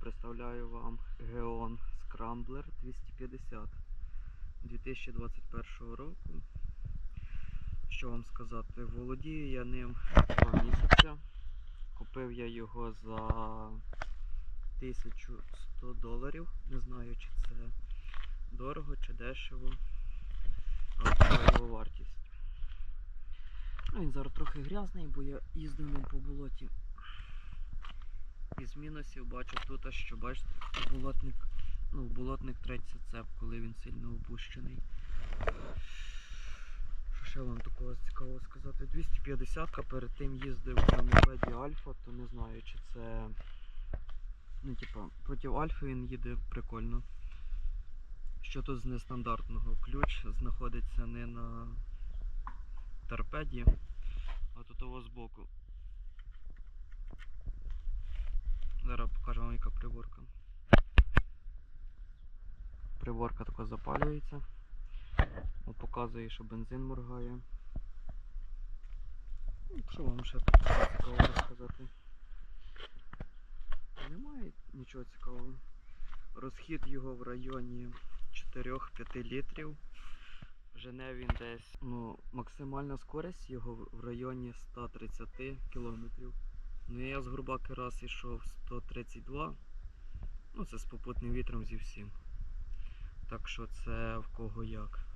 представляю вам Geon Scrambler 250 2021 року. Що вам сказати? Володію я ним 2 місяця. Купив я його за 1100 доларів. Не знаю, чи це дорого чи дешево. Але така його вартість. Ну, він зараз трохи грязний, бо я їздив ним по болоті. Із мінусів бачу тут, що бачите, болотник, ну, болотник треться цеп, коли він сильно опущений. Що ще вам такого цікавого сказати? 250-ка перед тим їздив на мопеді Альфа, то не знаю, чи це. Ну, типа, проти Альфи він їде прикольно. Що тут з нестандартного? Ключ знаходиться не на торпеді, а тут його збоку. Зараз покажу вам яка приборка. Приборка така запалюється. От показує, що бензин моргає. Що вам ще тут цікавого розказати? Немає нічого цікавого. Розхід його в районі 4-5 літрів. Жене він десь, ну, максимальна скорість його в- районі 130 кілометрів. Ну я з Горбаки раз ішов 132. Ну це з попутним вітром зі всім. Так що це в кого як.